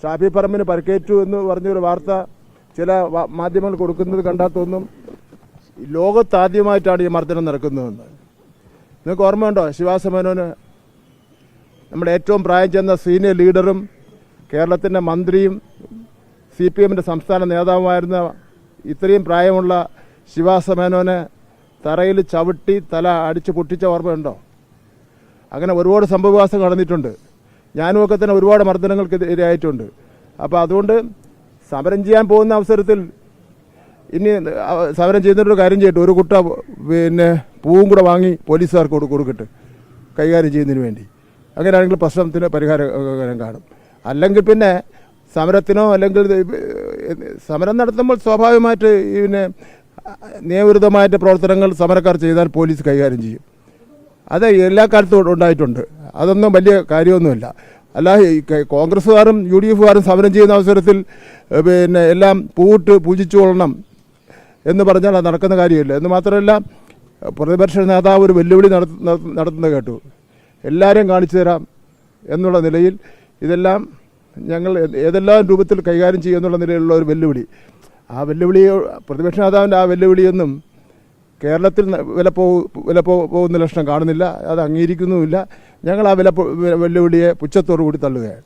ഷാഫി പറമ്പിന് പരിക്കേറ്റു എന്ന് പറഞ്ഞൊരു വാർത്ത ചില മാധ്യമങ്ങൾ കൊടുക്കുന്നത് കണ്ടാൽ തോന്നും ഈ ലോകത്താദ്യമായിട്ടാണ് ഈ മർദ്ദനം നടക്കുന്നതെന്ന്. നിങ്ങൾക്ക് ഓർമ്മയുണ്ടോ? ശിവാസമേനോന് നമ്മുടെ ഏറ്റവും പ്രായം ചെന്ന സീനിയർ ലീഡറും കേരളത്തിന്റെ മന്ത്രിയും സി പി എമ്മിന്റെ സംസ്ഥാന നേതാവുമായിരുന്ന ഇത്രയും പ്രായമുള്ള ശിവാസമേനോനെ തറയിൽ ചവിട്ടി തല അടിച്ച് പൊട്ടിച്ച ഓർമ്മയുണ്ടോ? അങ്ങനെ ഒരുപാട് സംഭവവികാസം നടന്നിട്ടുണ്ട്. ഞാനും ഒക്കെ തന്നെ ഒരുപാട് മർദ്ദനങ്ങൾക്ക് ഇരയായിട്ടുണ്ട് അപ്പോൾ അതുകൊണ്ട് സമരം ചെയ്യാൻ പോകുന്ന അവസരത്തിൽ ഇനി സമരം ചെയ്യുന്നൊരു കാര്യം ചെയ്യട്ടെ. ഒരു കുട്ട പിന്നെ പൂവും കൂടെ വാങ്ങി പോലീസുകാർക്ക് കൊടു കൊടുക്കട്ടെ. കൈകാര്യം ചെയ്യുന്നതിന് വേണ്ടി. അങ്ങനെയാണെങ്കിൽ പ്രശ്നത്തിന് പരിഹാരം കാണും. അല്ലെങ്കിൽ പിന്നെ സമരത്തിനോ അല്ലെങ്കിൽ സമരം നടത്തുമ്പോൾ സ്വാഭാവികമായിട്ട് പിന്നെ നിയമവിരുദ്ധമായിട്ട് പ്രവർത്തനങ്ങൾ സമരക്കാർ ചെയ്താൽ പോലീസ് കൈകാര്യം ചെയ്യും. അത് എല്ലാ കാലത്തും ഉണ്ടായിട്ടുണ്ട്. അതൊന്നും വലിയ കാര്യമൊന്നുമില്ല. അല്ല കോൺഗ്രസ്സുകാരും യു ഡി എഫുകാരും സമരം ചെയ്യുന്ന അവസരത്തിൽ പിന്നെ എല്ലാം പൂവിട്ട് പൂജിച്ചു കൊള്ളണം എന്ന് പറഞ്ഞാൽ അത് നടക്കുന്ന കാര്യമില്ല. എന്ന് മാത്രമല്ല പ്രതിപക്ഷ നേതാവ് ഒരു വെല്ലുവിളി നടത്തുന്ന നടത്തുന്നത് കേട്ടു. എല്ലാവരെയും കാണിച്ചു തരാം എന്നുള്ള നിലയിൽ ഇതെല്ലാം ഞങ്ങൾ ഏതെല്ലാം രൂപത്തിൽ കൈകാര്യം ചെയ്യുമെന്നുള്ള നിലയിലുള്ള ഒരു വെല്ലുവിളി. ആ വെല്ലുവിളി പ്രതിപക്ഷ നേതാവിന്റെ ആ വെല്ലുവിളിയൊന്നും കേരളത്തിൽ വില പോ വില പോകുന്ന ലക്ഷണം കാണുന്നില്ല അത് അംഗീകരിക്കുന്നുമില്ല. ഞങ്ങൾ ആ വില വെല്ലുവിളിയെ പുച്ഛത്തോടു കൂടി തള്ളുകയാണ്.